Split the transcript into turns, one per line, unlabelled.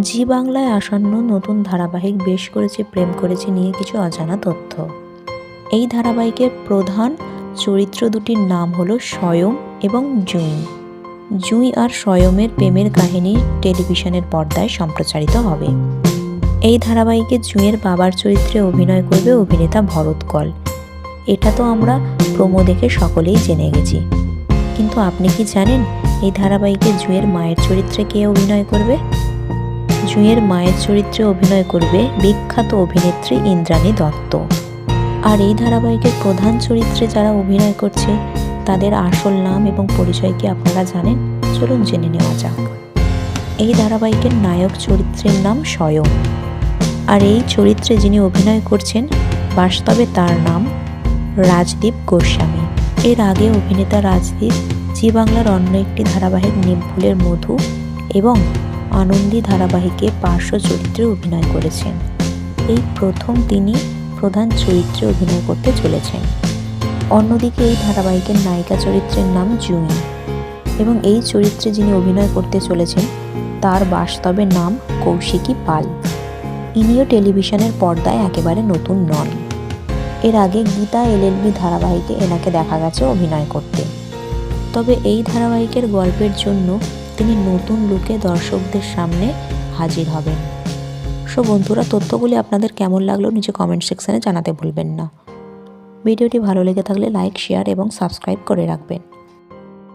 জি বাংলায় আসন্ন নতুন ধারাবাহিক বেশ করেছে, প্রেম করেছে নিয়ে কিছু অজানা তথ্য। এই ধারাবাহিকের প্রধান চরিত্র দুটির নাম হলো স্বয়ং এবং জুঁই। জুঁই আর স্বয়মের প্রেমের কাহিনী টেলিভিশনের পর্দায় সম্প্রচারিত হবে। এই ধারাবাহিকে জুঁইয়ের বাবার চরিত্রে অভিনয় করবে অভিনেতা ভরত কল। এটা তো আমরা প্রোমো দেখে সকলেই জেনে গেছি। কিন্তু আপনি কি জানেন এই ধারাবাহিকে জুঁয়ের মায়ের চরিত্রে কে অভিনয় করবে? জুঁইয়ের মায়ের চরিত্রে অভিনয় করবে বিখ্যাত অভিনেত্রী ইন্দ্রাণী দত্ত। আর এই ধারাবাহিকের প্রধান চরিত্রে যারা অভিনয় করছে, তাদের আসল নাম এবং পরিচয় কি আপনারা জানেন? চলুন জেনে নেওয়া যাক। এই ধারাবাহিকের নায়ক চরিত্রের নাম স্বয়ং। আর এই চরিত্রে যিনি অভিনয় করছেন, বাস্তবে তার নাম রাজদীপ গোস্বামী। এর আগে অভিনেতা রাজদীপ, জি বাংলার অন্য একটি ধারাবাহিক নিমফুলের মধু এবং আনন্দী ধারাবাহিকে পার্শ্ব চরিত্রে অভিনয় করেছেন। এই প্রথম তিনি প্রধান চরিত্রে অভিনয় করতে চলেছেন। অন্যদিকে এই ধারাবাহিকের নায়িকা চরিত্রের নাম জুঁই এবং এই চরিত্রে যিনি অভিনয় করতে চলেছেন, তার বাস্তবে নাম কৌশিকী পাল। ইনিও টেলিভিশনের পর্দায় একেবারে নতুন নন। এর আগে গীতা এলএলবি ধারাবাহিকে এনাকে দেখা গেছে অভিনয় করতে। তবে এই ধারাবাহিকের গল্পের জন্য তিনি নতুন লুকে দর্শকদের সামনে হাজির হবেন। সো বন্ধুরা, তথ্যগুলি আপনাদের কেমন লাগল নিচে কমেন্ট সেকশানে জানাতে ভুলবেন না। ভিডিওটি ভালো লেগে থাকলে লাইক শেয়ার এবং সাবস্ক্রাইব করে রাখবেন।